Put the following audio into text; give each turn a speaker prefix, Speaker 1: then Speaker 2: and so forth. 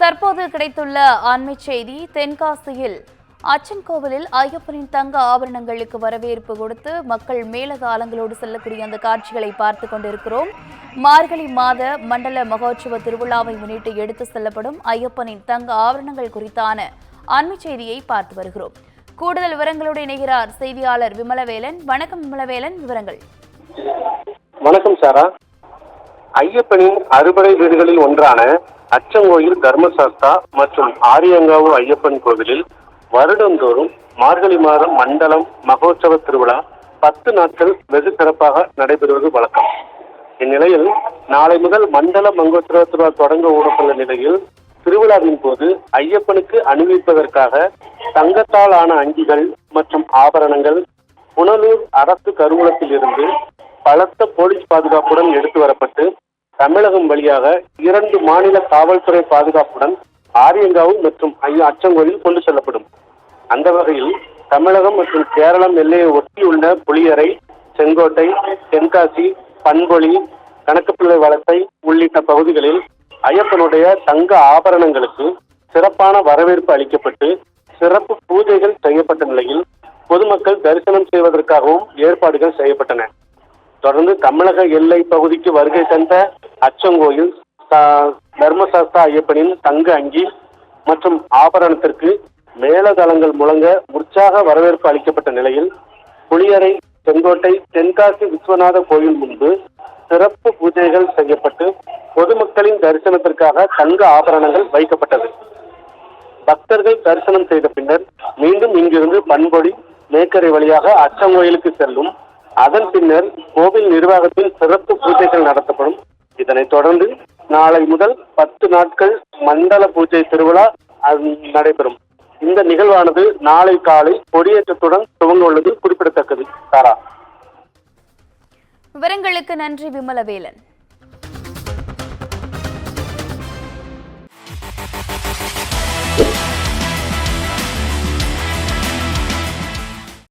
Speaker 1: தற்போது கிடைத்துள்ள அண்மை செய்தி தென்காசியில் அச்சன் கோவிலில் ஐயப்பனின் தங்க ஆபரணங்களுக்கு வரவேற்பு கொடுத்து மக்கள் மேலதாளங்களோடு செல்லக்கூடிய அந்த காட்சிகளை பார்த்து கொண்டிருக்கிறோம். மார்கழி மாத மண்டல மகோற்சவ திருவிழாவை முன்னிட்டு எடுத்து செல்லப்படும் ஐயப்பனின் தங்க ஆபரணங்கள் குறித்தான அண்மை செய்தியை பார்த்து வருகிறோம். கூடுதல் விவரங்களோடு இணைகிறார் செய்தியாளர் விமலவேலன். வணக்கம் விமலவேலன் விவரங்கள்.
Speaker 2: வணக்கம் சாரா. ஐயப்பனின் அறுபடை வீடுகளில் ஒன்றான அச்சங்கோயில் தர்மசாஸ்தா மற்றும் ஆரியங்காவு ஐயப்பன் கோவிலில் வருடந்தோறும் மார்கழி மாதம் மண்டலம் மகோற்சவ திருவிழா பத்து நாட்கள் வெகு சிறப்பாக நடைபெறுவது வழக்கம். இந்நிலையில் நாளை முதல் மண்டல மங்கோற்சவ திருவிழா தொடங்க ஓடப்பட்ட நிலையில் திருவிழாவின் போது ஐயப்பனுக்கு அணிவிப்பதற்காக தங்கத்தால் ஆன அங்கிகள் மற்றும் ஆபரணங்கள் புனலூர் அரசு கருவூலத்தில் இருந்து பலத்த போலீஸ் பாதுகாப்புடன் எடுத்து வரப்பட்டு தமிழகம் வழியாக இரண்டு மாநில காவல்துறை பாதுகாப்புடன் ஆரியங்காவு மற்றும் ஐயா அச்சங்கோயில் கொண்டு செல்லப்படும். அந்த வகையில் தமிழகம் மற்றும் கேரளம் எல்லையை ஒட்டியுள்ள புளியரை செங்கோட்டை தென்காசி பண்பொழி கணக்குப்பிள்ளை வளத்தை உள்ளிட்ட பகுதிகளில் ஐயப்பனுடைய தங்க ஆபரணங்களுக்கு சிறப்பான வரவேற்பு அளிக்கப்பட்டு சிறப்பு பூஜைகள் செய்யப்பட்ட நிலையில் பொதுமக்கள் தரிசனம் செய்வதற்காகவும் ஏற்பாடுகள் செய்யப்பட்டன. தொடர்ந்து தமிழக எல்லை பகுதிக்கு வருகை தந்த அச்சங்கோயில் தர்மசாஸ்தா ஐயப்பனின் தங்க அங்கி மற்றும் ஆபரணத்திற்கு மேலதளங்கள் முழங்க உற்சாக வரவேற்பு அளிக்கப்பட்ட நிலையில் புளியரை செங்கோட்டை தென்காசி விஸ்வநாத கோயில் முன்பு சிறப்பு பூஜைகள் செய்யப்பட்டு பொதுமக்களின் தரிசனத்திற்காக தங்க ஆபரணங்கள் வைக்கப்பட்டது. பக்தர்கள் தரிசனம் செய்த பின்னர் மீண்டும் இங்கிருந்து பண்பொடி மேக்கரை வழியாக அச்சங்கோயிலுக்கு செல்லும் அதன் பின்னர் கோவில் நிர்வாகத்தில் சிறப்பு பூஜைகள் நடத்தப்படும். இதனைத் தொடர்ந்து நாளை முதல் பத்து நாட்கள் மண்டல பூஜை திருவிழா நடைபெறும். இந்த நிகழ்வானது நாளை காலை கொடியேற்றத்துடன் துவங்க உள்ளது குறிப்பிடத்தக்கது. தாரா.
Speaker 1: விவரங்களுக்கு நன்றி விமலவேலன்.